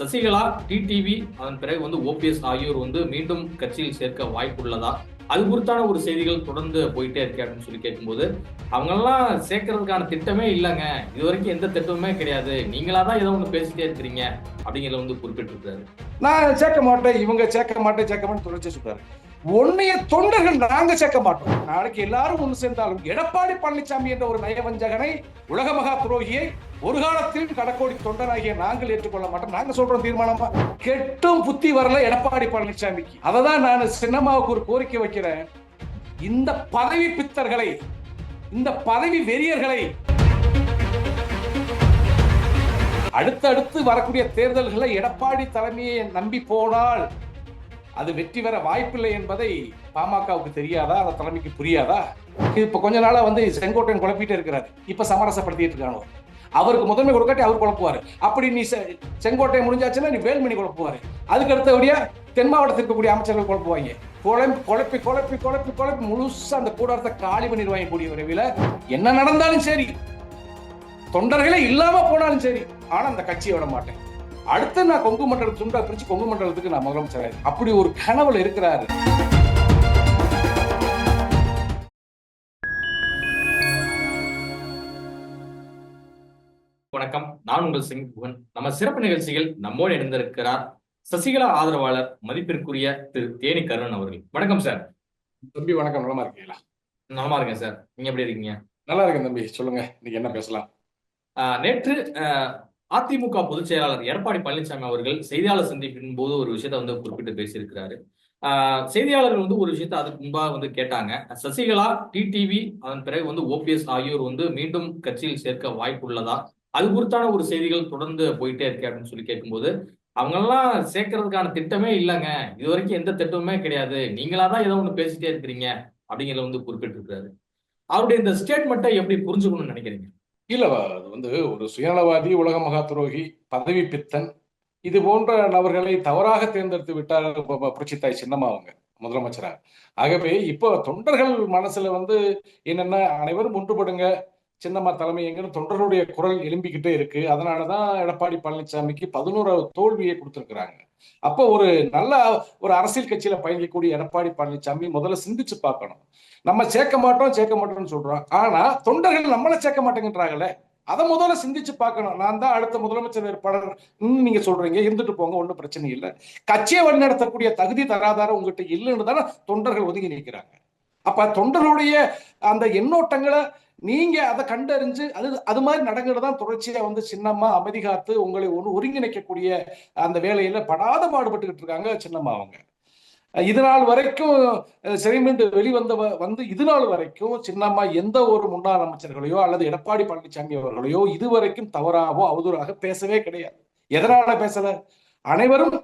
Sasikala TTV அதன் பிறகு வந்து ஓபிஎஸ் ஆகியோர் வந்து மீண்டும் கட்சியில் சேர்க்க வாய்ப்புள்ளதா? அது குறித்தான ஒரு செய்திகள் தொடர்ந்து போயிட்டே இருக்கு அப்படின்னு சொல்லி கேட்கும்போது அவங்கெல்லாம் சேர்க்கறதுக்கான திட்டமே இல்லைங்க. இது வரைக்கும் எந்த திட்டமுமே கிடையாது. நீங்களா தான் ஏதோ ஒன்று பேசிட்டே இருக்கிறீங்க அப்படிங்கிறத வந்து குறிப்பிட்டிருக்காரு நான் சேர்க்க மாட்டேன் இவங்க சேர்க்க மாட்டேன் சேர்க்க மாட்டேன் தொடர்ச்சி சொல்றாரு. ஒன்னைய தொண்டர்கள் நாங்க சேர்க்க மாட்டோம். நாளைக்கு எல்லாரும் ஒன்று சேர்ந்தாலும் எடப்பாடி பழனிசாமி என்ற ஒரு நயவஞ்சகனை உலக மகா துரோகியை ஒரு காலத்தில் கடக்கோடி தொண்டனாகிய நாங்கள் ஏற்றுக்கொள்ள மாட்டோம். நாங்க சொல்றோம் தீர்மானமா? கெட்டும் புத்தி வரல எடப்பாடி பழனிசாமிக்கு. அதை தான் நான் சின்னம்மாவுக்கு ஒரு கோரிக்கை வைக்கிறேன். இந்த பதவி பித்தர்களை இந்த பதவி வெறியர்களை அடுத்தடுத்து வரக்கூடிய தேர்தல்களை எடப்பாடி தலைமையை நம்பி போனால் அது வெற்றி பெற வாய்ப்பில்லை என்பதை பாமகவுக்கு தெரியாதா? அந்த தலைமைக்கு புரியாதா? இப்ப கொஞ்ச நாளா வந்து செங்கோட்டையன் குழப்பிட்டே இருக்கிறாரு. இப்ப சமரசப்படுத்திட்டு இருக்காங்க. அவருக்கு முதன்மை கொடுக்காட்டி அவர் குழப்புவாரு. அப்படி நீ செ- செங்கோட்டை முடிஞ்சாச்சுன்னா நீ வேல்மணி குழப்புவாரு. அதுக்கு அடுத்தபடியா தென் மாவட்டத்தில் இருக்கக்கூடிய அமைச்சர்கள் குழப்புவாங்க. குழம்பி குழப்பி குழப்பி குழப்பி குழப்பி முழுசா அந்த கூடாரத்தை காலி பண்ணிடுவாங்க கூடிய விரைவில் என்ன நடந்தாலும் சரி. தொண்டர்களே இல்லாம போனாலும் சரி. ஆனா அந்த கட்சியை விட மாட்டேன். அடுத்து நான் கொங்கு மண்டலம் துண்டா பிரிச்சு கொங்கு மண்டலத்துக்கு நான் முதலமைச்சர். அப்படி ஒரு கனவுல இருக்கிறாரு. வணக்கம். நான் உங்கள் சிங் புகன் நம்ம சிறப்பு நிகழ்ச்சியில் நம்மோடு இணைந்திருக்கிறார் சசிகலா ஆதரவாளர் மதிப்பிற்குரிய திரு தேனி கருணன் அவர்கள். வணக்கம் சார். தம்பி வணக்கம். நலமா இருக்கீங்களா? நலமா இருக்கேன் சார். நீங்க எப்படி இருக்கீங்க? நல்லா இருக்கேன் தம்பி. சொல்லுங்க. இன்னைக்கு என்ன பேசலாம்? ஆஹ் நேற்று அதிமுக பொதுச் செயலாளர் எடப்பாடி பழனிசாமி அவர்கள் செய்தியாளர் சந்திப்பின் போது ஒரு விஷயத்த வந்து குறிப்பிட்டு பேசியிருக்கிறாரு. செய்தியாளர்கள் வந்து ஒரு விஷயத்த அதுக்கு முன்பாக வந்து கேட்டாங்க. சசிகலா டிடிவி அதன் பிறகு வந்து ஓபிஎஸ் ஆகியோர் வந்து மீண்டும் கட்சியில் சேர்க்க வாய்ப்பு உள்ளதா அது குறித்தான ஒரு செய்திகள் தொடர்ந்து போயிட்டே இருக்கு அப்படின்னு சொல்லி கேட்கும்போது அவங்கெல்லாம் சேர்க்கறதுக்கான திட்டமே இல்லைங்க. இது வரைக்கும் எந்த திட்டமுமே கிடையாது. நீங்களா தான் ஏதோ ஒன்று பேசிட்டே இருக்கிறீங்க அப்படிங்கிறத வந்து குறிப்பிட்டிருக்கிறாரு. அவருடைய இந்த ஸ்டேட்மெண்ட்டை எப்படி புரிஞ்சுக்கணும்னு நினைக்கிறீங்க? இல்ல அது வந்து ஒரு சுயநலவாதி உலக மகா துரோகி பதவி பித்தன். இது போன்ற நபர்களை தவறாக தேர்ந்தெடுத்து விட்டார் புரட்சித்தாய் சின்னம்மா அவங்க முதலமைச்சராக ஆகவே இப்போ தொண்டர்கள் மனசுல வந்து என்னென்ன அனைவரும் ஒன்றுபடுங்க சின்னம்மா தலைமை எங்கன்னு தொண்டர்களுடைய குரல் எழும்பிக்கிட்டே இருக்கு. அதனாலதான் எடப்பாடி பழனிசாமிக்கு பதினோராவது தோல்வியை கொடுத்துருக்குறாங்க. அப்போ ஒரு நல்ல ஒரு அரசியல் கட்சியில பயணிக்கக்கூடிய எடப்பாடி பழனிசாமி முதல்ல சிந்திச்சு பார்க்கணும். நம்ம சேர்க்க மாட்டோம் சேர்க்க மாட்டோம்னு சொல்றோம். ஆனா தொண்டர்கள் நம்மள சேர்க்க மாட்டேங்கிறாங்களே அதை முதல்ல சிந்திச்சு பார்க்கணும். நான் தான் அடுத்த முதலமைச்சர் வேட்பாளர் நீங்க சொல்றீங்க. இருந்துட்டு போங்க ஒன்றும் பிரச்சனை இல்லை. கட்சியை வழிநடத்தக்கூடிய தகுதி தராதாரம் உங்ககிட்ட இல்லைன்னு தானே தொண்டர்கள் ஒதுங்கி நிற்கிறாங்க அப்ப தொண்டர்களுடைய அந்த எண்ணோட்டங்களை நீங்க அதை கண்டறிஞ்சு அது அது மாதிரி நடங்கிறது தான் தொடர்ச்சியா வந்து சின்னம்மா அமைதி காத்து உங்களை ஒன்று ஒருங்கிணைக்கக்கூடிய அந்த வேலையில படாத பாடுபட்டுக்கிட்டு இருக்காங்க சின்னம்மா அவங்க. இது நாள் வரைக்கும் சிறைமீண்டு வெளிவந்த வந்து இது நாள் வரைக்கும் சின்னம்மா எந்த ஒரு முன்னாள் அமைச்சர்களையோ அல்லது எடப்பாடி பழனிசாமி அவர்களையோ இதுவரைக்கும் தவறாகவோ அவதூறாக பேசவே கிடையாது. எதனால பேசல? அனைவரும்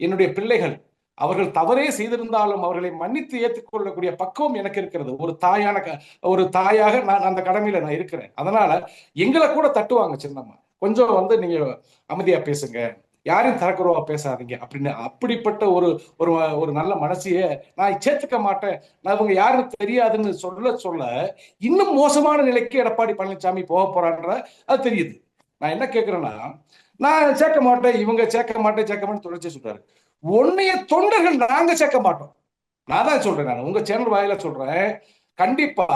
என்னுடைய பிள்ளைகள் அவர்கள் தவறே செய்திருந்தாலும் அவர்களை மன்னித்து ஏற்றுக்கொள்ளக்கூடிய பக்குவம் எனக்கு இருக்கிறது. ஒரு தாயான க- ஒரு தாயாக நான் அந்த கடமையில நான் இருக்கிறேன். அதனால எங்களை கூட தட்டுவாங்க சின்னம்மா. கொஞ்சம் வந்து நீங்க அமைதியா பேசுங்க. யாரையும் தரக்குறவா பேசாதீங்க. அப்படின்னு அப்படிப்பட்ட ஒரு ஒரு ஒரு நல்ல மனசையே நான் சேர்த்துக்க மாட்டேன். நான் இவங்க யாருன்னு தெரியாதுன்னு சொல்ல சொல்ல இன்னும் மோசமான நிலைக்கு எடப்பாடி பழனிசாமி போக போறான்ற அது தெரியுது. நான் என்ன கேட்கிறேன்னா நான் சேர்க்க மாட்டேன் இவங்க சேர்க்க மாட்டேன் சேர்க்க மாட்டேன் தொடர்ச்சி சொல்றாரு. உன்னைய தொண்டர்கள் நாங்க சேர்க்க மாட்டோம். நான் தான் சொல்றேன் நான். உங்க சேனல் வாயில சொல்றேன். கண்டிப்பா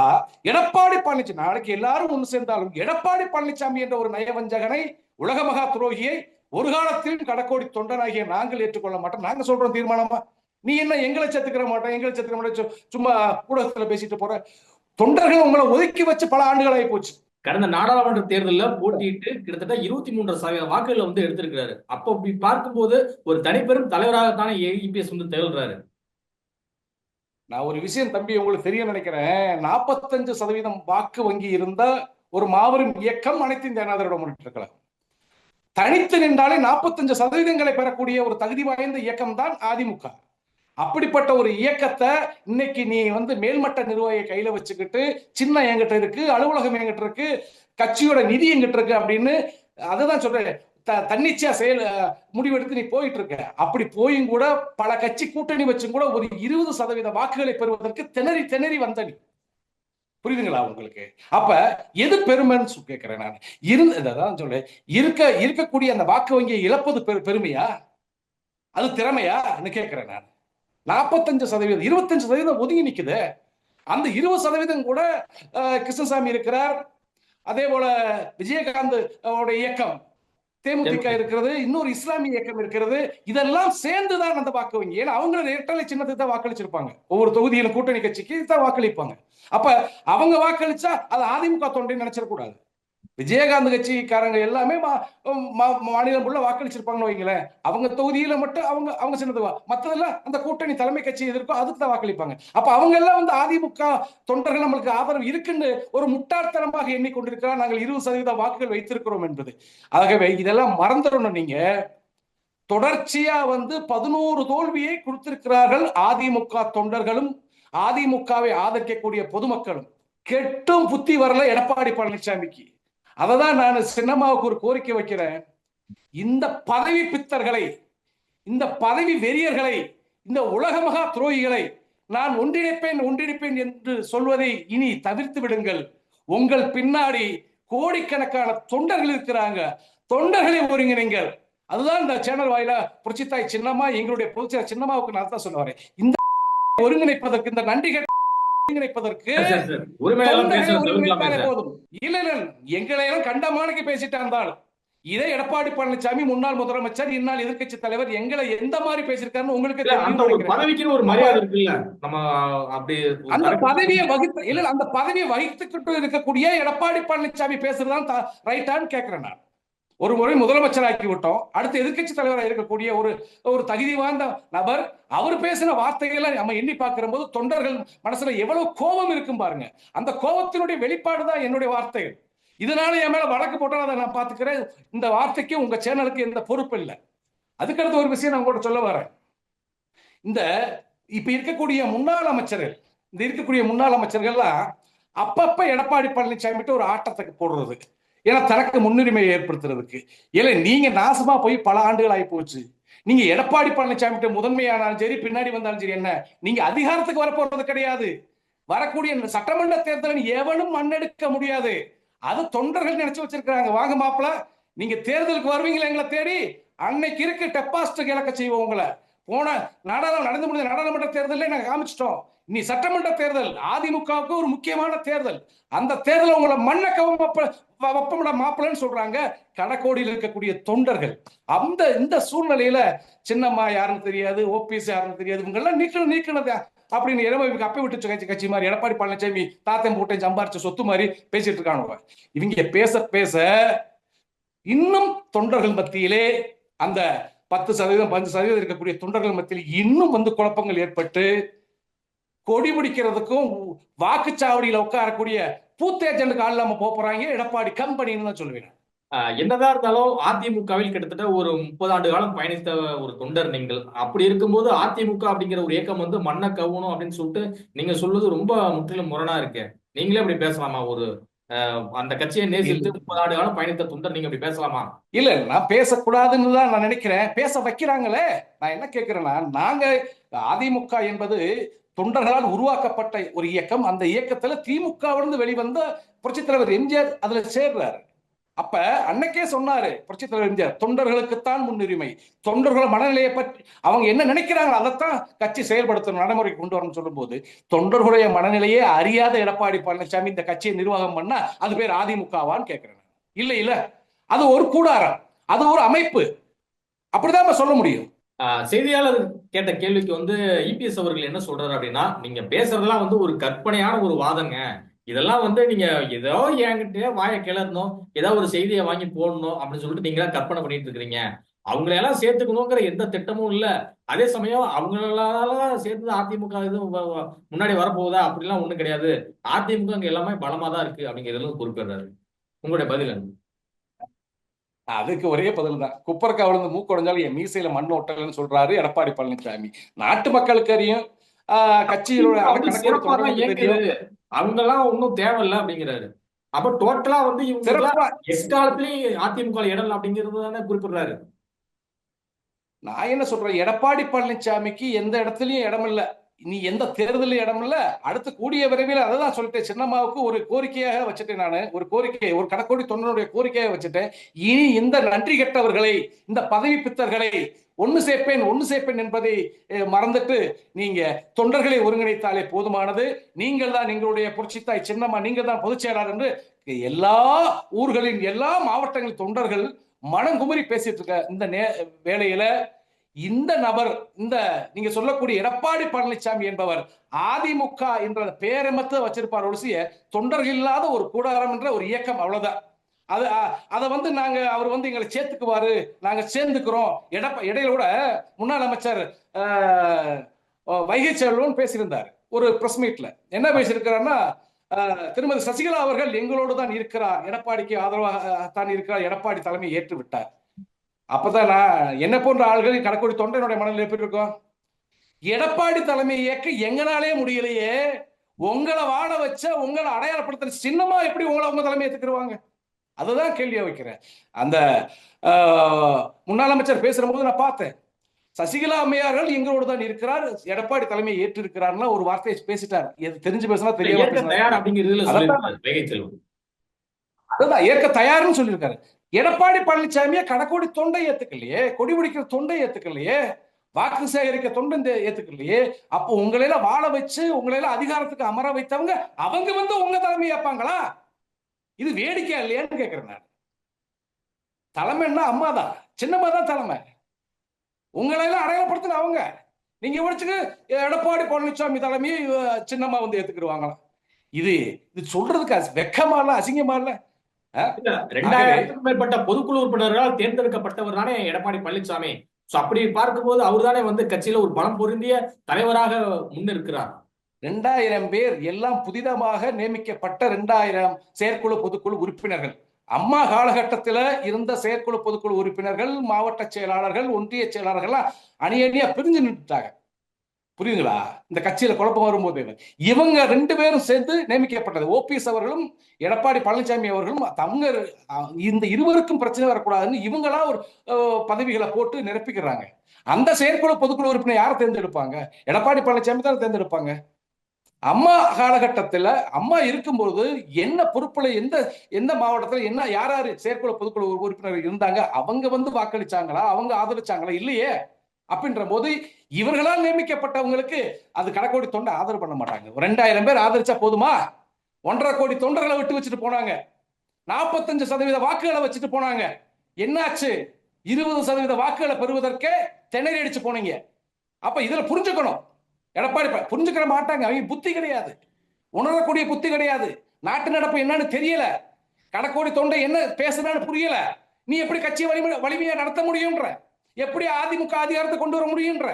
எடப்பாடி பழனிசாமி நாளைக்கு எல்லாரும் ஒன்று சேர்ந்தாலும் எடப்பாடி பழனிசாமி என்ற ஒரு நயவஞ்சகனை உலக மகா துரோகியை ஒரு காலத்திலும் கடக்கோடி தொண்டனாகிய நாங்கள் ஏற்றுக்கொள்ள மாட்டோம். நாங்க சொல்றோம் தீர்மானமா? நீ என்ன எங்களை சேர்த்துக்கிற மாட்டோம் எங்களை சேர்த்துக்கிற மாட்டோம் சும்மா ஊடகத்துல பேசிட்டு போற. தொண்டர்கள் உங்களை ஒதுக்கி வச்சு பல ஆண்டுகள் ஆகி போச்சு. கடந்த நாடாளுமன்ற தேர்தலில் போட்டியிட்டு கிட்டத்தட்ட இருபத்தி மூன்று சதவீத வாக்குகளை வந்து எடுத்திருக்கிறாரு. அப்போ அப்படி பார்க்கும்போது ஒரு தனிப்பெரும் தலைவராகத்தானே இபிஎஸ் வந்து திகழ்றாரு. நான் ஒரு விஷயம் தம்பி உங்களுக்கு தெரிய நினைக்கிறேன். நாற்பத்தஞ்சு சதவீதம் வாக்கு வங்கி இருந்த ஒரு மாபெரும் இயக்கம் அனைத்து இந்திய அண்ணா திராவிட கழகம். தனித்து நின்றாலே நாற்பத்தஞ்சு சதவீதங்களை பெறக்கூடிய ஒரு தகுதி வாய்ந்த இயக்கம் தான் அதிமுக. அப்படிப்பட்ட ஒரு இயக்கத்தை இன்னைக்கு நீ வந்து மேல்மட்ட நிர்வாகியை கையில வச்சுக்கிட்டு சின்ன என்கிட்ட இருக்கு அலுவலகம் என்கிட்ட இருக்கு கட்சியோட நிதி என்கிட்ட இருக்கு அப்படின்னு அதுதான் சொல்றேன். த- தன்னிச்சையா செயல் முடிவெடுத்து நீ போயிட்டு இருக்க. அப்படி போயும் கூட பல கட்சி கூட்டணி வச்சும் கூட ஒரு இருபது சதவீத வாக்குகளை பெறுவதற்கு திணறி திணறி வந்த நீ. புரியுதுங்களா உங்களுக்கு? அப்ப எது பெருமைன்னு கேட்கிறேன் நான். இருந்த அதான் சொல்றேன். இருக்க இருக்கக்கூடிய அந்த வாக்கு வங்கியை இழப்பது பெரு பெருமையா? அது திறமையான்னு கேட்கிறேன் நான். நாற்பத்தஞ்சு சதவீதம் இருபத்தஞ்சு சதவீதம் ஒதுங்கி நிக்குது. அந்த இருபது சதவீதம் கூட கிருஷ்ணசாமி இருக்கிறார். அதே போல விஜயகாந்த் இயக்கம் தேமுதிக இருக்கிறது இன்னொரு இஸ்லாமிய இயக்கம் இருக்கிறது இதெல்லாம் சேர்ந்துதான் அந்த வாக்கு வங்கி ஏன்னா அவங்க இரட்டலை சின்னத்தை தான் வாக்களிச்சிருப்பாங்க. ஒவ்வொரு தொகுதியிலும் கூட்டணி கட்சிக்கு தான் வாக்களிப்பாங்க. அப்ப அவங்க வாக்களிச்சா அது அதிமுக தொண்டை நினைச்சிடக்கூடாது. விஜயகாந்த் கட்சிக்காரங்க எல்லாமே மா- மா- மாநிலம் உள்ள வாக்களிச்சிருப்பாங்கன்னு வைங்களேன். அவங்க தொகுதியில மட்டும் அவங்க அவங்க சின்னதுவா மற்றதெல்லாம் மத்ததெல்லாம் அந்த கூட்டணி தலைமை கட்சி எதிர்க்கோ அதுக்கு தான் வாக்களிப்பாங்க. அப்ப அவங்க எல்லாம் வந்து அதிமுக தொண்டர்கள் நம்மளுக்கு ஆதரவு இருக்குன்னு ஒரு முட்டாள்தனமாக எண்ணிக்கொண்டிருக்கிறார். நாங்கள் இருபது சதவீத வாக்குகள் வைத்திருக்கிறோம் என்பது. ஆகவே இதெல்லாம் மறந்துடணும் நீங்க. தொடர்ச்சியா வந்து பதினோரு தோல்வியை கொடுத்திருக்கிறார்கள் அதிமுக தொண்டர்களும் அதிமுகவை ஆதரிக்கக்கூடிய பொதுமக்களும். கெட்டும் புத்தி வரல எடப்பாடி பழனிசாமிக்கு. அததான் நான் சின்னம்மாவுக்கு ஒரு கோரிக்கை வைக்கிறேன். இந்த பதவி பித்தர்களை இந்த பதவி வெறியர்களை இந்த உலக மகா துரோகிகளை நான் ஒன்றிணைப்பேன் ஒன்றிணைப்பேன் என்று சொல்வதை இனி தவிர்த்து விடுங்கள். உங்கள் பின்னாடி கோடிக்கணக்கான தொண்டர்கள் இருக்கிறாங்க. தொண்டர்களை ஒருங்கிணைங்கள். அதுதான் இந்த சேனல் வாயில புரட்சித்தாய் சின்னம்மா எங்களுடைய பொதுச்செயலர் சின்னம்மாவுக்கு நான் தான் சொல்ல வரேன். இந்த ஒருங்கிணைப்பதற்கு இந்த நன்றி ஒருங்கிணைப்பதற்கு சரி, சரி. உரிமையெல்லாம் தொண்டர்களை பேசுறது ஒருங்கிணைத்தாலே தவிர்க்கலாமே சார். போதும் இல்ல இல்ல எங்களை எல்லாம் கண்டமானக்கு பேசிட்டு இருந்தால் இதே எடப்பாடி பழனிசாமி முன்னாள் முதலமைச்சர் இந்நாள் எதிர்க்கட்சி தலைவர் எங்களை எந்த மாதிரி பேசியிருக்காருன்னு உங்களுக்கு அந்த தெரியும் ஒரு மரியாதை இருக்குல்ல நம்ம அப்படி அந்த பதவியை வகித்து இல்ல அந்த பதவியை வகித்துக்கிட்டு இருக்கக்கூடிய எடப்பாடி பழனிசாமி பேசுறதுதான் ரைட்டான்னு கேட்கிறேன் நான் ஒரு முறை முதலமைச்சராக்கி விட்டோம். அடுத்து எதிர்க்கட்சி தலைவராக இருக்கக்கூடிய ஒரு ஒரு தகுதி வாய்ந்த நபர் அவர் பேசின வார்த்தைகளை நம்ம எண்ணி பார்க்கிற போது தொண்டர்கள் மனசுல எவ்வளவு கோபம் இருக்கும் பாருங்க. அந்த கோபத்தினுடைய வெளிப்பாடு தான் என்னுடைய வார்த்தைகள். இதனால என் மேல வழக்கு போட்டால் அதை நான் பாத்துக்கிறேன் இந்த வார்த்தைக்கு உங்க சேனலுக்கு எந்த பொறுப்பு இல்லை. அதுக்கடுத்து ஒரு விஷயம் நான் உங்கள்கிட்ட சொல்ல வரேன். இந்த இப்ப இருக்கக்கூடிய முன்னாள் அமைச்சர்கள் இந்த இருக்கக்கூடிய முன்னாள் அமைச்சர்கள்லாம் அப்பப்ப எடப்பாடி பழனிசாமிட்டு ஒரு ஆட்டத்துக்கு போடுறது. ஏன்னா தனக்கு முன்னுரிமையை ஏற்படுத்துறதுக்கு. இல்லை நீங்க நாசமா போய் பல ஆண்டுகள் ஆகி போச்சு. நீங்க எடப்பாடி பழனிசாமி முதன்மையானாலும் சரி பின்னாடி வந்தாலும் சரி என்ன? நீங்க அதிகாரத்துக்கு வரப்போறது கிடையாது. வரக்கூடிய சட்டமன்ற தேர்தலில் எவனும் மண்ணெடுக்க முடியாது. அது தொண்டர்கள் நினைச்சு வச்சிருக்கிறாங்க. வாங்க மாப்பிள நீங்க தேர்தலுக்கு வருவீங்களா எங்களை தேடி? அன்னைக்கு இருக்கு டெபாசிட் இழக்க செய்வோம் உங்களை. போன நாடாளம் நடந்து முடிஞ்ச நாடாளுமன்ற தேர்தலில் நாங்கள் காமிச்சிட்டோம். நீ சட்டமன்ற தேர்தல் அதிமுகவுக்கு ஒரு முக்கியமான தேர்தல். அந்த தேர்தல் உங்களை மண்ணை கவப்ப வப்பமிட மாப்பிள்ளன்னு சொல்றாங்க. கடக்கோடியில் இருக்கக்கூடிய தொண்டர்கள். அந்த இந்த சூழ்நிலையில சின்னம்மா யாருன்னு தெரியாது ஓபிஎஸ் யாருன்னு தெரியாது இவங்க எல்லாம் நீக்கணும் அப்படின்னு இடமே இவங்க அப்பை விட்டு கட்சி கட்சி மாதிரி எடப்பாடி பழனிசாமி தாத்தன் மூட்டை சம்பாரிச்ச சொத்து மாதிரி பேசிட்டு இருக்கானுங்க இவங்க பேச பேச இன்னும் தொண்டர்கள் மத்தியிலே அந்த பத்து சதவீதம் பஞ்சு சதவீதம் இருக்கக்கூடிய தொண்டர்கள் மத்தியில் இன்னும் வந்து குழப்பங்கள் ஏற்பட்டு கொடி பிடிக்கிறதுக்கும் வாக்குச்சாவடியில உட்காரக்கூடிய பூத்தேஜனுக்கு ஆள் இல்லாம போப் போறாங்க. எடப்பாடி கம்பெனின்னு தான் சொல்லுவேன். என்னதான் இருந்தாலும் அதிமுகவில் கிட்டத்தட்ட ஒரு முப்பது ஆண்டு காலம் பயணித்த ஒரு தொண்டர் நீங்கள். அப்படி இருக்கும்போது அதிமுக அப்படிங்கிற ஒரு இயக்கம் வந்து மண்ணை கவணும் அப்படின்னு சொல்லிட்டு நீங்க சொல்றது ரொம்ப முற்றிலும் முரணா இருக்கு. நீங்களே அப்படி பேசலாமா? ஒரு அந்த கட்சியை நேசித்து முப்பது ஆண்டு காலம் பயணித்த தொண்டர் நீங்க அப்படி பேசலாமா? இல்ல நான் பேசக்கூடாதுன்னு தான் நான் நினைக்கிறேன். பேச வைக்கிறாங்களே. நான் என்ன கேட்கிறேன்னா நாங்க அதிமுக என்பது தொண்டர்களால் உருவாக்கப்பட்ட ஒரு இயக்கம். அந்த இயக்கத்துல திமுகவிலிருந்து வெளிவந்த புரட்சித் தலைவர் எம்ஜிஆர் அதுல சேர்றாரு. அப்ப அன்னைக்கே சொன்னாரு புரட்சித் தலைவர் எம்ஜிஆர் தொண்டர்களுக்குத்தான் முன்னுரிமை தொண்டர்கள் மனநிலையை பற்றி அவங்க என்ன நினைக்கிறாங்களோ அதைத்தான் கட்சி செயல்படுத்தணும் நடைமுறைக்கு கொண்டு வரணும்னு சொல்லும்போது தொண்டர்களுடைய மனநிலையே அறியாத எடப்பாடி பழனிசாமி இந்த கட்சியை நிர்வாகம் பண்ணா அது பேர் அதிமுகவான்னு கேட்கிறேன் இல்ல இல்ல. அது ஒரு கூடாரம். அது ஒரு அமைப்பு. அப்படிதான் நம்ம சொல்ல முடியும். செய்தியாளர் கேட்ட கேள்விக்கு வந்து இபிஎஸ் அவர்கள் என்ன சொல்றாரு அப்படின்னா நீங்க பேசுறதெல்லாம் வந்து ஒரு கற்பனையான ஒரு வாதங்க. இதெல்லாம் வந்து நீங்க ஏதோ என்கிட்ட வாயை கிளறணும் ஏதோ ஒரு செய்தியை வாங்கி போடணும் அப்படின்னு சொல்லிட்டு நீங்க கற்பனை பண்ணிட்டு இருக்கிறீங்க. அவங்களெல்லாம் சேர்த்துக்கணுங்கிற எந்த திட்டமும் இல்ல. அதே சமயம் அவங்களால சேர்த்து அதிமுக இது முன்னாடி வரப்போகுதா அப்படிலாம் ஒண்ணும் கிடையாது. அதிமுக அங்க எல்லாமே பலமா தான் இருக்கு அப்படிங்கிறதுல குறிப்பிடுறாரு. உங்களுடைய பதில் என்ன? அதுக்கு ஒரே பதில் தான். குப்பரக்கா விழுந்து மூக்குடைஞ்சாலும் என் மீசையில மண் ஒட்டலன்னு சொல்றாரு எடப்பாடி பழனிசாமி நாட்டு மக்களுக்கு அறியும். ஆஹ் கட்சியிலோட அவங்க எல்லாம் ஒன்றும் தேவையில்ல அப்படிங்கிறாரு. அப்ப டோட்டலா வந்து இவங்க அதிமுக இடம் அப்படிங்கிறது தானே குறிப்பிடுறாரு. நான் என்ன சொல்றேன்? எடப்பாடி பழனிசாமிக்கு எந்த இடத்துலயும் இடம் இல்ல நீ எந்த தேர்தல் இடம் இல்ல. அடுத்து கூடிய விரைவில் அதை தான் சொல்லிட்டேன். சின்னம்மாவுக்கு ஒரு கோரிக்கையாக வச்சுட்டேன் நான். ஒரு கோரிக்கை ஒரு கடக்கோடி தொண்டனுடைய கோரிக்கையாக வச்சுட்டேன். இனி இந்த நன்றி கெட்டவர்களை இந்த பதவி பித்தர்களை ஒன்று சேர்ப்பேன் ஒன்று சேர்ப்பேன் என்பதை மறந்துட்டு நீங்க தொண்டர்களை ஒருங்கிணைத்தாலே போதுமானது. நீங்கள் தான் எங்களுடைய புரட்சித்தாய் சின்னம்மா நீங்கள் தான் பொதுச் செயலாளர் என்று எல்லா ஊர்களின் எல்லா மாவட்டங்களின் தொண்டர்கள் மனங்குமரி பேசிட்டு இருக்க இந்த நே- வேளையில இந்த நபர் இந்த நீங்க சொல்லக்கூடிய எடப்பாடி பழனிசாமி என்பவர் அதிமுக என்ற பேரமத்தை மட்டும் வச்சிருப்பார் ஒழிசிய தொண்டர்கள் இல்லாத ஒரு கூடாரம் என்ற ஒரு இயக்கம் அவ்வளவுதான். அது அதை வந்து நாங்க அவர் வந்து எங்களை சேர்த்துக்குவாரு நாங்க சேர்ந்துக்கிறோம். எடப்ப இடையில கூட முன்னாள் அமைச்சர் வைகை செல்வன் பேசியிருந்தார் ஒரு பிரஸ் மீட்ல என்ன பேசியிருக்கிறாருன்னா திருமதி சசிகலா அவர்கள் எங்களோடு தான் இருக்கிறார். எடப்பாடிக்கு ஆதரவாக தான் இருக்கிறார். எடப்பாடி தலைமை ஏற்று விட்டார் அப்பதான் நான் என்ன போன்ற ஆள்கள் கணக்குடி தொண்டனுடைய மனதில் எப்படி இருக்கும் எடப்பாடி தலைமை இயக்க எங்கனாலே முடியலையே. உங்களை வாழ வச்ச உங்களை அடையாளப்படுத்துற சின்னமா எப்படி உங்களை உங்க தலைமை ஏத்துக்கிடுவாங்க அதுதான் கேள்வியா வைக்கிறேன். அந்த ஆஹ், முன்னாள் அமைச்சர் பேசுற போது நான் பார்த்தேன். சசிகலா அம்மையார்கள் எங்களோடு தான் இருக்கிறார். எடப்பாடி தலைமையை ஏற்று இருக்கிறார்னா ஒரு வார்த்தையை பேசிட்டார். எது தெரிஞ்சு பேசினா தெரியாம தயார் அப்படிங்கிறதுல அதான் ஏற்க தயார்னு சொல்லியிருக்காரு. எடப்பாடி பழனிசாமியை கடக்கோடி தொண்டை ஏத்துக்கலையே கொடி பிடிக்கிற தொண்டை ஏத்துக்கலையே வாக்கு சேகரிக்க தொண்டை இந்த ஏத்துக்கலையே அப்போ உங்களையில வாழ வச்சு உங்களையில அதிகாரத்துக்கு அமர வைத்தவங்க அவங்க வந்து உங்க தலைமை ஏப்பாங்களா இது வேடிக்கை இல்லையான்னு கேட்கிறேன் நான். தலைமைன்னா அம்மா தான்? சின்னம்மா தான் தலைமை. உங்களையெல்லாம் அடையாளப்படுத்தின அவங்க. நீங்க விழிச்சுக்கு எடப்பாடி பழனிசாமி தலைமையை சின்னம்மா வந்து ஏத்துக்கிடுவாங்களாம் இது இது சொல்றதுக்கு வெக்கமா இல்ல அசிங்கமா இல்லை? ரெண்டாயிரத்துக்கும் மேற்பட்ட பொதுக்குழு உறுப்பினர்களால் தேர்ந்தெடுக்கப்பட்டவர் தானே எடப்பாடி பழனிசாமி. சோ அப்படி பார்க்கும்போது அவர் தானே வந்து கட்சியில ஒரு பலம் பொருந்திய தலைவராக முன்னிருக்கிறார். ரெண்டாயிரம் பேர் எல்லாம் புதிதமாக நியமிக்கப்பட்ட ரெண்டாயிரம் செயற்குழு பொதுக்குழு உறுப்பினர்கள். அம்மா காலகட்டத்தில் இருந்த செயற்குழு பொதுக்குழு உறுப்பினர்கள் மாவட்ட செயலாளர்கள் ஒன்றிய செயலாளர்கள்லாம் அணி அணியா பிரிஞ்சு நின்றுட்டாங்க. புரியுதுங்களா? இந்த கட்சியில குழப்பம் வரும்போது இவங்க ரெண்டு பேரும் சேர்ந்து நியமிக்கப்பட்டது. ஓபிஎஸ் அவர்களும் எடப்பாடி பழனிசாமி அவர்களும் அவங்க இந்த இருவருக்கும் பிரச்சனை வரக்கூடாதுன்னு இவங்களா ஒரு பதவிகளை போட்டு நிரப்பிக்கிறாங்க. அந்த செயற்குழு பொதுக்குழு உறுப்பினர் யாரை தேர்ந்தெடுப்பாங்க? எடப்பாடி பழனிசாமி தான் தேர்ந்தெடுப்பாங்க. அம்மா காலகட்டத்தில் அம்மா இருக்கும்போது என்ன பொறுப்புல எந்த எந்த மாவட்டத்தில் என்ன யார் யார் செயற்குழு பொதுக்குழு உறுப்பினர் இருந்தாங்க? அவங்க வந்து வாக்களிச்சாங்களா? அவங்க ஆதரிச்சாங்களா? இல்லையே. அப்படின்ற போது இவர்களால் நியமிக்கப்பட்டவங்களுக்கு அது கடக்கோடி தொண்டை ஆதரவு பண்ண மாட்டாங்க. ஒரு ரெண்டாயிரம் பேர் ஆதரிச்சா போதுமா? ஒன்றரை கோடி தொண்டர்களை விட்டு வச்சுட்டு போனாங்க. நாற்பத்தஞ்சு சதவீத வாக்குகளை வச்சுட்டு போனாங்க. என்னாச்சு? இருபது சதவீத வாக்குகளை பெறுவதற்கே திணறி அடிச்சு போனீங்க. அப்ப இதுல புரிஞ்சுக்கணும். எடப்பாடி புரிஞ்சுக்கிற மாட்டாங்க. அவங்க புத்தி கிடையாது. உணரக்கூடிய புத்தி கிடையாது. நாட்டு நடப்பு என்னன்னு தெரியல. கடக்கோடி தொண்டை என்ன பேசுறான்னு புரியல. நீ எப்படி கட்சியை வலிமை வலிமையா நடத்த முடியும்ன்ற? எப்படி அதிமுக அதிகாரத்தை கொண்டு வர முடியும்ன்ற?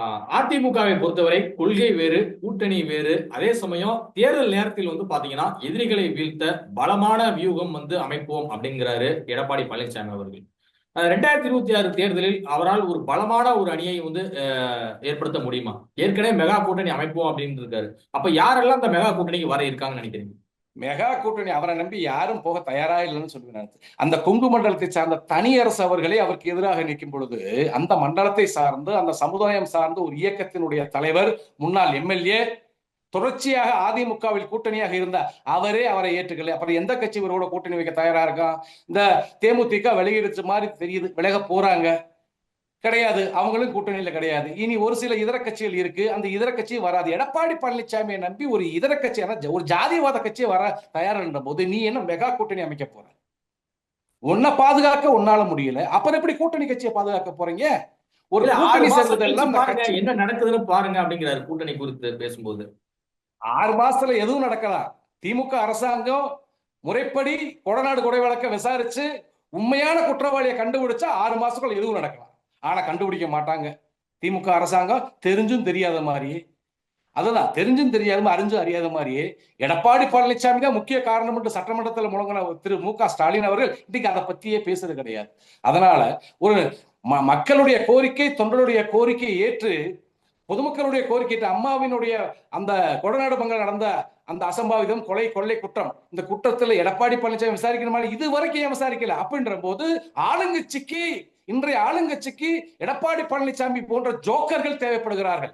ஆஹ் அதிமுகவை பொறுத்தவரை கொள்கை வேறு கூட்டணி வேறு. அதே சமயம் தேர்தல் நேரத்தில் வந்து பாத்தீங்கன்னா எதிரிகளை வீழ்த்த பலமான வியூகம் வந்து அமைப்போம் அப்படிங்கிறாரு எடப்பாடி பழனிசாமி அவர்கள். ரெண்டாயிரத்தி இருபத்தி ஆறு தேர்தலில் அவரால் ஒரு பலமான ஒரு அணியை வந்து ஆஹ் ஏற்படுத்த முடியுமா? ஏற்கனவே மெகா கூட்டணி அமைப்போம் அப்படின்னு இருக்காரு. அப்ப யாரெல்லாம் அந்த மெகா கூட்டணிக்கு வர இருக்காங்கன்னு நினைக்கிறீங்க? மெகா கூட்டணி அவரை நம்பி யாரும் போக தயாரா இல்லைன்னு சொல்லுவேன் அந்த கொங்கு மண்டலத்தை சார்ந்த தனியரசு அவர்களே அவருக்கு எதிராக நிற்கும் பொழுது அந்த மண்டலத்தை சார்ந்து அந்த சமுதாயம் சார்ந்து ஒரு இயக்கத்தினுடைய தலைவர் முன்னாள் எம்எல்ஏ தொடர்ச்சியாக அதிமுகவில் கூட்டணியாக இருந்த அவரே அவரை ஏற்றுக்கல. அப்புறம் எந்த கட்சி இவரோட கூட்டணி வைக்க தயாரா இருக்கான்? இந்த தேமுதிக வெளியிடுச்சு மாதிரி தெரியுது விலக போறாங்க. கிடையாது. அவங்களும் கூட்டணியில கிடையாது. இனி ஒரு சில இதர கட்சிகள் இருக்கு. அந்த இதர கட்சி வராது. எடப்பாடி பழனிசாமியை நம்பி ஒரு இதர கட்சி ஒரு ஜாதிவாத கட்சி வர தயார்ன்ற போது நீ என்ன மெகா கூட்டணி அமைக்க போற? உன்னை பாதுகாக்க உன்னால முடியல. அப்புறம் எப்படி கூட்டணி கட்சியை பாதுகாக்க போறீங்க? ஒரு கூட்டணி மாசம் சேர்ந்தது கழிச்சு எல்லாம் இந்த பாருங்க கட்சி. என்ன நடக்குதுன்னு பாருங்க அப்படிங்கிறாரு கூட்டணி குறித்து பேசும்போது. ஆறு மாசத்துல எதுவும் நடக்கலாம் திமுக அரசாங்கம் முறைப்படி கொடநாடு கொடை வழக்க விசாரிச்சு உண்மையான குற்றவாளியை கண்டுபிடிச்சா ஆறு மாசத்துக்குள்ள எதுவும் நடக்கலாம் ஆனால் கண்டுபிடிக்க மாட்டாங்க. திமுக அரசாங்கம் தெரிஞ்சும் தெரியாத மாதிரி அதுதான் தெரிஞ்சும் தெரியாத அறிஞ்சும் அறியாத மாதிரியே. எடப்பாடி பழனிசாமி தான் முக்கிய காரணம் என்று சட்டமன்றத்தில் முழங்கின திரு மு க ஸ்டாலின் அவர்கள் இன்னைக்கு அதை பத்தியே பேசுறது கிடையாது. அதனால ஒரு ம- மக்களுடைய கோரிக்கை தொண்டருடைய கோரிக்கையை ஏற்று பொதுமக்களுடைய கோரிக்கை அம்மாவினுடைய அந்த கொடநாடு பங்கல் நடந்த அந்த அசம்பாவிதம் கொலை கொள்ளை குற்றம் இந்த குற்றத்துல எடப்பாடி பழனிசாமி விசாரிக்கணுமா இது வரைக்கும் ஏன் விசாரிக்கல? அப்படின்ற போது ஆளுங்கட்சிக்கு இன்றைய ஆளுங்கட்சிக்கு எடப்பாடி பழனிசாமி போன்ற ஜோக்கர்கள் தேவைப்படுகிறார்கள்.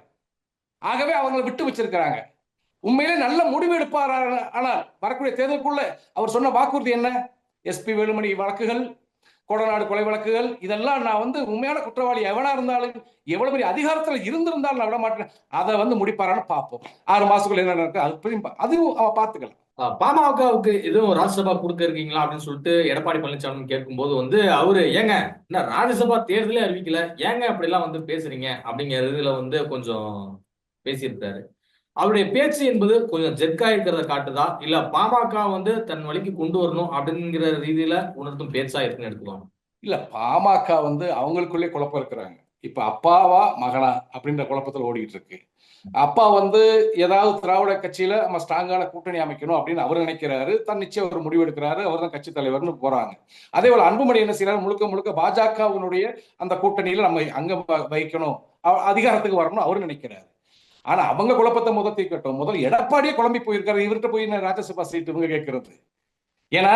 ஆகவே அவங்களை விட்டு வச்சிருக்கிறாங்க. உண்மையிலே நல்ல முடிவு எடுப்பார் ஆனால் வரக்கூடிய தேர்தலுக்குள்ள அவர் சொன்ன வாக்குறுதி என்ன? எஸ்பி வேலுமணி வழக்குகள் கொடநாடு கொலை வழக்குகள் இதெல்லாம் நான் வந்து உண்மையான குற்றவாளி எவனா இருந்தாலும் எவ்வளவு பெரிய அதிகாரத்தில் இருந்திருந்தாலும் நான் விட மாட்டேன். அதை வந்து முடிப்பாரான்னு பார்ப்போம். ஆறு மாசத்துக்குள்ள என்ன நடக்கு அது அதுவும் அவன் பார்த்துக்கலாம். பாமகவுக்கு எதுவும் ராஜ்யசபா கொடுக்க இருக்கீங்களா அப்படின்னு சொல்லிட்டு எடப்பாடி பழனிசாமி கேட்கும்போது வந்து அவரு ஏங்க என்ன ராஜ்யசபா தேர்தலே அறிவிக்கல. ஏங்க அப்படிலாம் வந்து பேசுறீங்க? அப்படிங்கிற இதுல வந்து கொஞ்சம் பேசியிருக்காரு. அவருடைய பேச்சு என்பது கொஞ்சம் ஜெர்க்கா இருக்கிறத காட்டுதா? இல்ல பாமக வந்து தன் வழிக்கு கொண்டு வரணும் அப்படிங்கிற ரீதியில உணர்த்தும் பேச்சா இருக்குன்னு எடுத்துக்கலாம் இல்ல பாமக வந்து அவங்களுக்குள்ளே குழப்பம் இருக்கிறாங்க. இப்ப அப்பாவா மகனா அப்படின்ற குழப்பத்தில் ஓடிட்டு இருக்கு. அப்பா வந்து ஏதாவது திராவிட கட்சியில நம்ம ஸ்ட்ராங்கான கூட்டணி அமைக்கணும் அப்படின்னு அவர் நினைக்கிறாரு. தன் நிச்சயம் அவர் முடிவு எடுக்கிறாரு அவர் தான் கட்சி தலைவர்னு போறாங்க. அதே போல அன்புமணி என்ன செய்யறாரு முழுக்க முழுக்க பாஜகவினுடைய அந்த கூட்டணியில நம்ம அங்க வைக்கணும். அதிகாரத்துக்கு வரணும் அவர் நினைக்கிறாரு. ஆனா அவங்க குழப்பத்தை முதல் தீர்க்கட்டும். முதல் எடப்பாடியே குழம்பி போயிருக்காரு. இவர்கிட்ட போய் ராஜ்யசபா சீட் இவங்க கேட்கறது ஏன்னா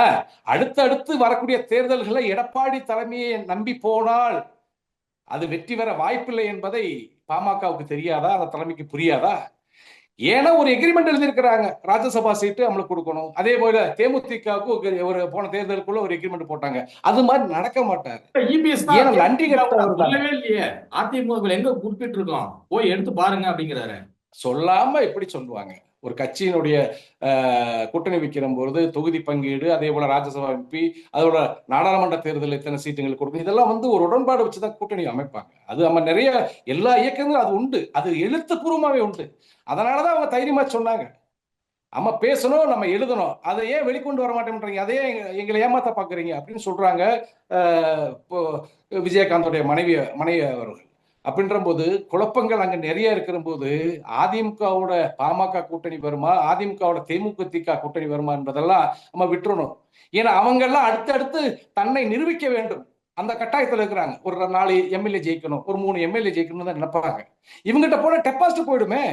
அடுத்தடுத்து வரக்கூடிய தேர்தல்களை எடப்பாடி தலைமையை நம்பி போனால் அது வெற்றி பெற வாய்ப்பில்லை என்பதை பாமகவுக்கு தெரியாதா? அந்த தலைமைக்கு புரியாதா? ஏன்னா ஒரு எக்ரிமெண்ட் எழுதியிருக்கிறாங்க. ராஜ்யசபா சீட்டு நம்மளுக்கு கொடுக்கணும். அதே போல தேமுதிகவுக்கு ஒரு- போன தேர்தலுக்குள்ள ஒரு எக்ரிமெண்ட் போட்டாங்க. அது மாதிரி நடக்க மாட்டாரு. நன்றி கெட்டவர் தான். சொல்லவே இல்லையே. அதிமுக எங்க குறிப்பிட்டிருக்கோம் போய் எடுத்து பாருங்க அப்படிங்கிறாரு. சொல்லாம எப்படி சொல்லுவாங்க. ஒரு கட்சியினுடைய கூட்டணி வைக்கிற பொழுது தொகுதி பங்கீடு அதே போல ராஜ்யசபா எம்பி அதோட நாடாளுமன்ற தேர்தல் எத்தனை சீட்டுகள் கொடுக்கும் இதெல்லாம் வந்து ஒரு உடன்பாடு வச்சு தான் கூட்டணி அமைப்பாங்க. அது நம்ம நிறைய எல்லா இயக்கங்களும் அது உண்டு. அது எழுத்துப்பூர்வமாகவே உண்டு. அதனாலதான் அவங்க தைரியமாக சொன்னாங்க. நம்ம பேசணும் நம்ம எழுதணும். அதை ஏன் வெளிக்கொண்டு வர மாட்டேன்றீங்க? அதையே எங்களை ஏமாத்த பார்க்குறீங்க அப்படின்னு சொல்கிறாங்க இப்போ விஜயகாந்தோடைய மனைவி மனைவி அவர்கள். அப்படின்ற போது குழப்பங்கள் அங்க நிறைய இருக்கிற போது அதிமுகவோட பாமக கூட்டணி வருமா? அதிமுகவோட தேமுதிக கூட்டணி வருமா என்பதெல்லாம் நம்ம விட்டுறணும். ஏன்னா அவங்க எல்லாம் அடுத்தடுத்து தன்னை நிரூபிக்க வேண்டும். அந்த கட்டாயத்தில் இருக்கிறாங்க. ஒரு நாலு எம்எல்ஏ ஜெயிக்கணும். ஒரு மூணு எம்எல்ஏ ஜெயிக்கணும் தான் நினைப்பாங்க. இவங்கிட்ட போன டெபாசிட் போயிடுமே.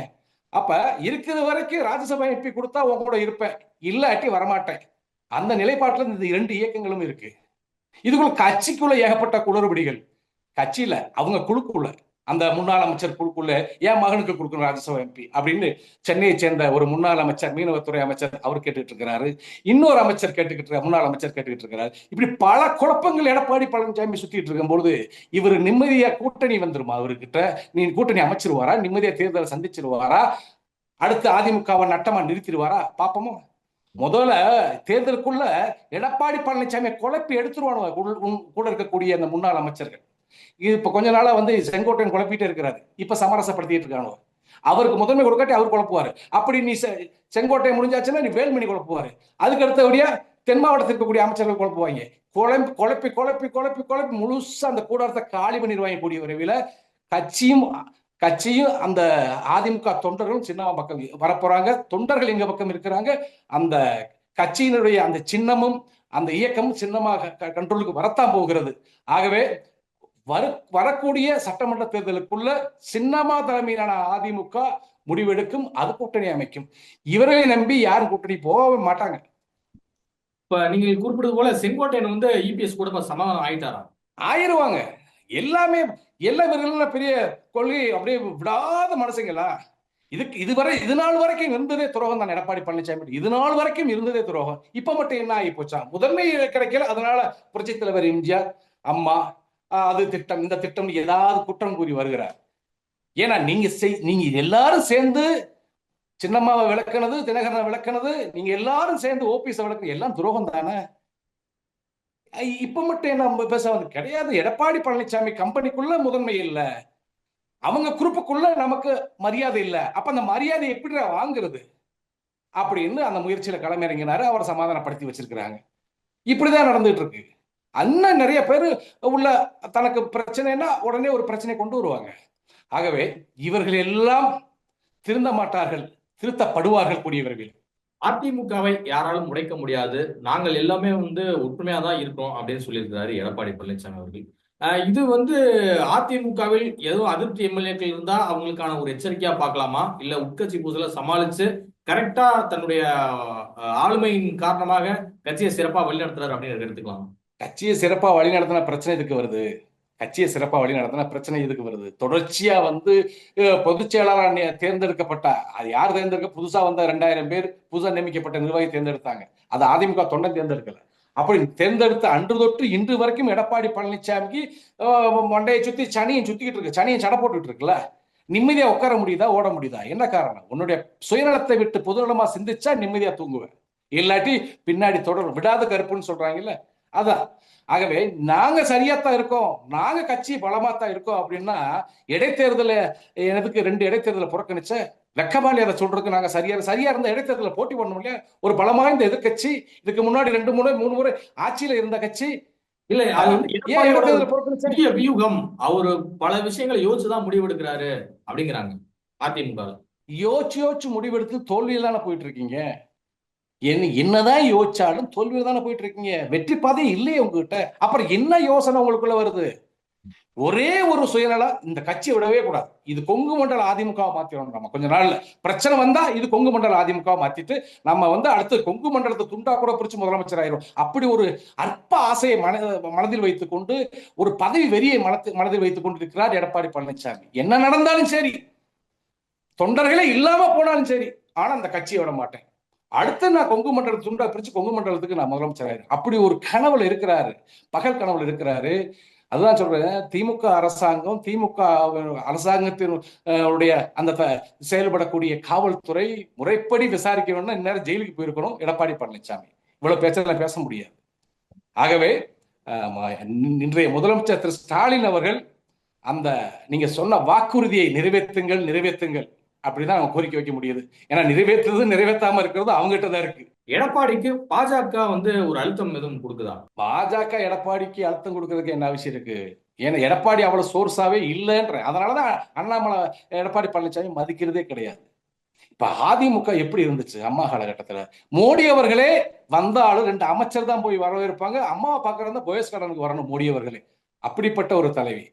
அப்ப இருக்கிற வரைக்கும் ராஜ்யசபா எம்பி கொடுத்தா உங்க கூட இருப்பேன். இல்லாட்டி வரமாட்டேன். அந்த நிலைப்பாட்டில் இந்த இரண்டு இயக்கங்களும் இருக்கு. இதுக்குள்ள கட்சிக்குள்ள ஏகப்பட்ட குளறுபடிகள். கட்சியில அவங்க குழுக்குள்ள அந்த முன்னாள் அமைச்சர் குழுக்குள்ள என் மகனுக்கு கொடுக்கணும் ராஜ்யசபா எம்பி அப்படின்னு சென்னையை சேர்ந்த ஒரு முன்னாள் அமைச்சர் மீனவத்துறை அமைச்சர் அவர் கேட்டுட்டு இருக்கிறாரு இன்னொரு அமைச்சர் கேட்டுக்கிட்டு முன்னாள் அமைச்சர் கேட்டுக்கிட்டு இருக்கிறாரு இப்படி பல குழப்பங்கள் எடப்பாடி பழனிசாமி சுத்திட்டு இருக்கும்போது இவர் நிம்மதியா கூட்டணி வந்துருமா அவர்கிட்ட நீ கூட்டணி அமைச்சிருவாரா? நிம்மதியா தேர்தலை சந்திச்சிருவாரா? அடுத்து அதிமுகவை நட்டமா நிறுத்திடுவாரா பாப்போமோ? முதல்ல தேர்தலுக்குள்ள எடப்பாடி பழனிசாமி குழப்பி எடுத்துருவானுவ உள் கூட இருக்கக்கூடிய அந்த முன்னாள் அமைச்சர்கள். இது இப்ப கொஞ்ச நாளா வந்து செங்கோட்டையன் குழப்பிட்டே இருக்கிறாரு. இப்ப சமரசப்படுத்திட்டு இருக்கானு அவருக்கு முதன்மை கொடுக்காட்டி அவர் குழப்புவாரு. அப்படி நீ செ- செங்கோட்டை முடிஞ்சாச்சுன்னா நீ வேல்மணி குழப்புவாரு. அதுக்கு அடுத்தபடியா தென் மாவட்டத்தில் இருக்கக்கூடிய அமைச்சர்கள் குழப்புவாங்க. குழம்பி குழப்பி குழப்பி குழப்பி குழப்பி முழுசா அந்த கூடாரத்தை காலி பண்ணிடுவாங்க கூடிய விரைவில் கட்சியும் கட்சியும் அந்த அதிமுக தொண்டர்களும் சின்னமா பக்கம் வரப்போறாங்க. தொண்டர்கள் எங்க பக்கம் இருக்கிறாங்க? அந்த கட்சியினுடைய அந்த சின்னமும் அந்த இயக்கமும் சின்னமாக க- கண்ட்ரோலுக்கு வரத்தான் போகிறது. ஆகவே வரு வரக்கூடிய சட்டமன்ற தேர்தலுக்குள்ள சின்னமா தலைமையிலான அதிமுக முடிவெடுக்கும் அது கூட்டணி அமைக்கும். இவர்களை நம்பி யாரும் கூட்டணி போகவே மாட்டாங்க. இப்ப நீங்க குறிப்பிட்டது போல செங்கோட்டையன் வந்து இபிஎஸ் கூட சமாதானம் ஆயிட்டாராம். ஆயிருவாங்க. எல்லாமே எல்லா இவர்களும் பெரிய கொள்கை அப்படியே விடாத மனசுங்களா? இதுக்கு இதுவரை இது நாள் வரைக்கும் இருந்ததே துரோகம் தான் எடப்பாடி பழனிசாமி. இது நாள் வரைக்கும் இருந்ததே துரோகம். இப்ப மட்டும் என்ன ஆகி போச்சா? முதன்மை கிடைக்கல. அதனால புரட்சி தலைவர் எம்ஜிஆர் அம்மா அது திட்டம் இந்த திட்டம் ஏதாவது குற்றம் கூறி வருகிறார். ஏன்னா நீங்க செய் நீங்க எல்லாரும் சேர்ந்து சின்னம்மாவை விளக்குனது தினகரனை விளக்குனது நீங்க எல்லாரும் சேர்ந்து ஓபிஎஸ் விளக்குனது எல்லாம் துரோகம் தானே? ஐ- இப்ப மட்டும் என்ன நம்ம பேச வந்து கிடையாது. எடப்பாடி பழனிசாமி கம்பெனிக்குள்ள முதன்மை இல்லை. அவங்க குரூப்புக்குள்ள நமக்கு மரியாதை இல்லை. அப்ப அந்த மரியாதை எப்படி வாங்குறது? அப்படின்னு அந்த முயற்சியில களமிறங்கினாரு. அவரை சமாதானப்படுத்தி வச்சிருக்கிறாங்க. இப்படிதான் நடந்துட்டு இருக்கு. அண்ணன் நிறைய பேர் உள்ள தனக்கு பிரச்சனைனா உடனே ஒரு பிரச்சனை கொண்டு வருவாங்க. ஆகவே இவர்கள் எல்லாம் திருந்த மாட்டார்கள் திருத்தப்படுவார்கள் கூடியவர்கள் அதிமுகவை யாராலும் உடைக்க முடியாது. நாங்கள் எல்லாமே வந்து ஒற்றுமையா தான் இருக்கோம் அப்படின்னு சொல்லியிருக்கிறாரு எடப்பாடி பழனிசாமி அவர்கள். இது வந்து அதிமுகவில் ஏதோ அதிருப்தி எம்எல்ஏக்கள் இருந்தா அவங்களுக்கான ஒரு எச்சரிக்கையா பார்க்கலாமா? இல்ல உட்கட்சி பூசல சமாளிச்சு கரெக்டா தன்னுடைய ஆளுமையின் காரணமாக கட்சியை சிறப்பா வழிநடத்துறாரு அப்படின்னு எடுத்துக்கலாம்? கட்சியை சிறப்பா வழிநடத்தின பிரச்சனை இதுக்கு வருது? கட்சியை சிறப்பாக வழி நடத்தின பிரச்சனை இதுக்கு வருது? தொடர்ச்சியா வந்து பொதுச் செயலாளர் தேர்ந்தெடுக்கப்பட்ட அது யார் தேர்ந்தெடுக்க புதுசா வந்த ரெண்டாயிரம் பேர் புதுசா நியமிக்கப்பட்ட நிர்வாகி தேர்ந்தெடுத்தாங்க. அது அதிமுக தொண்டன் தேர்ந்தெடுக்கல. அப்படி தேர்ந்தெடுத்த அன்று தொட்டு இன்று வரைக்கும் எடப்பாடி பழனிசாமிக்கு மண்டையை சுத்தி சனியை சுத்திக்கிட்டு இருக்கு. சனியை சடை போட்டுக்கிட்டு இருக்குல்ல? நிம்மதியா உட்கார முடியுதா ஓட முடியுதா? என்ன காரணம்? உன்னுடைய சுயநலத்தை விட்டு பொதுநலமா சிந்திச்சா நிம்மதியா தூங்குவேன். இல்லாட்டி பின்னாடி தொடர் விடாத கருப்புன்னு சொல்றாங்கல்ல? அதான் ஆகவே நாங்க சரியாத்தான் இருக்கோம். நாங்க கட்சி பலமா தான் இருக்கோம் அப்படின்னா இடைத்தேர்தல எனக்கு ரெண்டு இடைத்தேர்தலை புறக்கணிச்ச வெக்கமாலி அதை சொல்றதுக்கு நாங்க சரியா சரியா இருந்த இடைத்தேர்தல போட்டி பண்ண முடியல ஒரு பலமாய்ந்த எதிர்க்கட்சி இதுக்கு முன்னாடி ரெண்டு முறை மூணு முறை ஆட்சியில இருந்த கட்சி. இல்ல வியூகம் அவரு பல விஷயங்களை யோசிச்சுதான் முடிவெடுக்கிறாரு அப்படிங்கிறாங்க அதிமுக யோசிச்சு யோசிச்சு முடிவெடுத்து தோல்வியில தானே போயிட்டு இருக்கீங்க. என்ன என்னதான் யோசிச்சாலும் தோல்வியில் தானே போயிட்டு இருக்கீங்க வெற்றி பாதை இல்லையே உங்ககிட்ட. அப்புறம் என்ன யோசனை உங்களுக்குள்ள வருது? ஒரே ஒரு சுயநலம் இந்த கட்சியை விடவே கூடாது. இது கொங்கு மண்டல அதிமுகவை மாத்திரணும் நம்ம கொஞ்ச நாள்ல. பிரச்சனை வந்தா இது கொங்கு மண்டல அதிமுகவை மாத்திட்டு நம்ம வந்து அடுத்து கொங்கு மண்டலத்தை துண்டா கூட பிரிச்சு முதலமைச்சர் ஆயிரும். அப்படி ஒரு அற்ப ஆசையை மன மனதில் வைத்துக் கொண்டு ஒரு பதவி வெறியை மனத்து மனதில் வைத்துக் கொண்டிருக்கிறார் எடப்பாடி பழனிசாமி என்ன நடந்தாலும் சரி. தொண்டர்களே இல்லாம போனாலும் சரி. ஆனா அந்த கட்சியை விட மாட்டேன். அடுத்து நான் கொங்கு மண்டலத்தை துண்டா பிரிச்சு கொங்கு மண்டலத்துக்கு நான் முதலமைச்சர் ஆயிரும் அப்படி ஒரு கனவுல இருக்கிறாரு. பகல் கனவுல இருக்கிறாரு. அதுதான் சொல்றேன். திமுக அரசாங்கம் திமுக அரசாங்கத்தின் உடைய அந்த த- செயல்படக்கூடிய காவல்துறை முறைப்படி விசாரிக்க வேணும்னா இந்நேரம் ஜெயிலுக்கு போயிருக்கணும். எடப்பாடி பழனிசாமி இவ்வளவு பேச்செல்லாம் பேச முடியாது. ஆகவே இன்றைய முதலமைச்சர் திரு ஸ்டாலின் அவர்கள் அந்த நீங்க சொன்ன வாக்குறுதியை நிறைவேற்றுங்கள் நிறைவேற்றுங்கள். அப்படிதான் அவங்க கோரிக்கை வைக்க முடியுது. ஏன்னா நிறைவேற்றுறது நிறைவேற்றாம இருக்கிறது அவங்ககிட்ட தான் இருக்கு. எடப்பாடிக்கு பாஜக வந்து ஒரு அழுத்தம் எதுவும் கொடுக்குதா? பாஜக எடப்பாடிக்கு அழுத்தம் கொடுக்கறதுக்கு என்ன அவசியம் இருக்கு? ஏன்னா எடப்பாடி அவ்வளவு சோர்ஸாவே இல்லைன்ற அதனாலதான் அண்ணாமலை எடப்பாடி பழனிசாமி மதிக்கிறதே கிடையாது. இப்ப அதிமுக எப்படி இருந்துச்சு அம்மா காலகட்டத்துல? மோடி அவர்களே வந்தாலும் ரெண்டு அமைச்சர் தான் போய் வரவேற்பாங்க. அம்மாவை பார்க்கறது போயஸ் கடனுக்கு வரணும் மோடி அவர்களே. அப்படிப்பட்ட ஒரு தலைவி.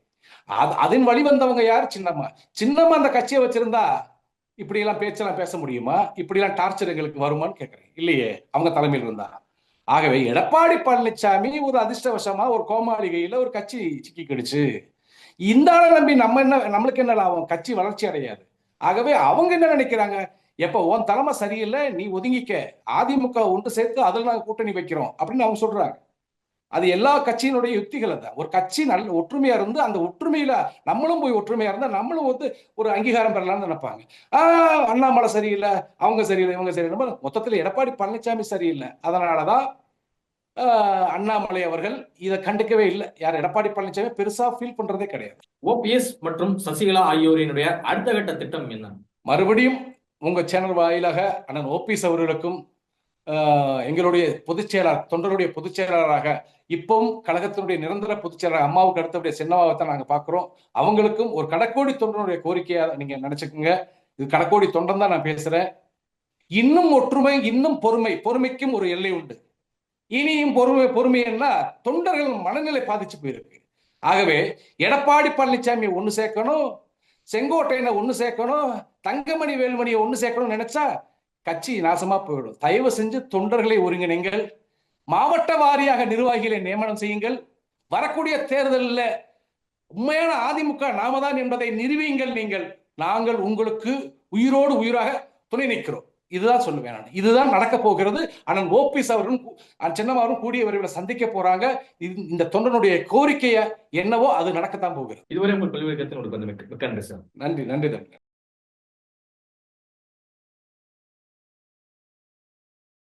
அது அதன் வழி வந்தவங்க யார்? சின்னம்மா. சின்னம்மா அந்த கட்சியை வச்சிருந்தா இப்படியெல்லாம் பேச்செல்லாம் பேச முடியுமா? இப்படிலாம் டார்ச்சர் எங்களுக்கு வருமான்னு கேட்குறேன். இல்லையே அவங்க தலைமையில் இருந்தா ஆகவே எடப்பாடி பழனிசாமி ஒரு அதிர்ஷ்டவசமா ஒரு கோமாளிகையில ஒரு கட்சி சிக்கி கிடுச்சு இந்த ஆளை நம்பி நம்ம என்ன நம்மளுக்கு என்ன லாபம்? கட்சி வளர்ச்சி அடையாது. ஆகவே அவங்க என்ன நினைக்கிறாங்க? எப்ப உன் தலைமை சரியில்லை நீ ஒதுங்கிக்க. அதிமுக ஒன்று சேர்த்து அதில் நாங்கள் கூட்டணி வைக்கிறோம். அப்படின்னு அவங்க சொல்றாங்க. அது எல்லா கட்சியினுடைய யுக்திகள் தான் ஒரு கட்சி நல்ல ஒற்றுமையா இருந்து அந்த ஒற்றுமையில நம்மளும் போய் ஒற்றுமையா இருந்தா நம்மளும் வந்து ஒரு அங்கீகாரம் பெறலாம்னு நினைப்பாங்க. ஆஹ் அண்ணாமலை சரியில்லை அவங்க சரியில்லை இவங்க சரியில்லை மொத்தத்தில் எடப்பாடி பழனிசாமி சரியில்லை. அதனாலதான் அண்ணாமலை அவர்கள் இதை கண்டுக்கவே இல்லை. யார் எடப்பாடி பழனிசாமி பெருசா ஃபீல் பண்றதே கிடையாது. ஓபிஎஸ் மற்றும் சசிகலா ஆகியோரினுடைய அடுத்த கட்ட திட்டம் என்ன? மறுபடியும் உங்க சேனல் வாயிலாக அண்ணன் ஓபிஎஸ் அவர்களுக்கும் எங்களுடைய பொதுச் செயலாளர் தொண்டருடைய பொதுச் செயலாளராக இப்பவும் கழகத்தினுடைய நிரந்தர பொதுச் செயலாளர் அம்மாவுக்கு அடுத்தபடிய சின்னமாவை தான் நாங்கள் பார்க்குறோம். அவங்களுக்கும் ஒரு கடக்கோடி தொண்டனுடைய கோரிக்கையாக நீங்கள் நினச்சிக்கோங்க. இது கடக்கோடி தொண்டன் தான் நான் பேசுகிறேன் இன்னும் ஒற்றுமை இன்னும் பொறுமை பொறுமைக்கும் ஒரு எல்லை உண்டு. இனியும் பொறுமை பொறுமைன்னா தொண்டர்கள் மனநிலை பாதிச்சு போயிருக்கு. ஆகவே எடப்பாடி பழனிசாமி ஒன்று சேர்க்கணும் செங்கோட்டையனை ஒன்று சேர்க்கணும் தங்கமணி வேலுமணியை ஒன்று சேர்க்கணும்னு நினைச்சா கட்சி நாசமா போயிடும். தயவு செஞ்சு தொண்டர்களை ஒருங்கிணைங்கள். மாவட்ட வாரியாக நிர்வாகிகளை நியமனம் செய்யுங்கள். வரக்கூடிய தேர்தலில் உண்மையான அதிமுக நாம தான் என்பதை நிரூபியுங்கள் நீங்கள். நாங்கள் உங்களுக்கு உயிரோடு உயிராக துணை நிற்கிறோம். இதுதான் சொல்லுவேன் நான். இதுதான் நடக்க போகிறது. அண்ணன் ஓபிஎஸ் அவர்களும் சின்னமாரும் கூடிய விரைவில் சந்திக்க போறாங்க. இந்த தொண்டனுடைய கோரிக்கையை என்னவோ அது நடக்கத்தான் போகிறது. இதுவரை உங்கள் பல்வேறு நன்றி நன்றி தம்பி.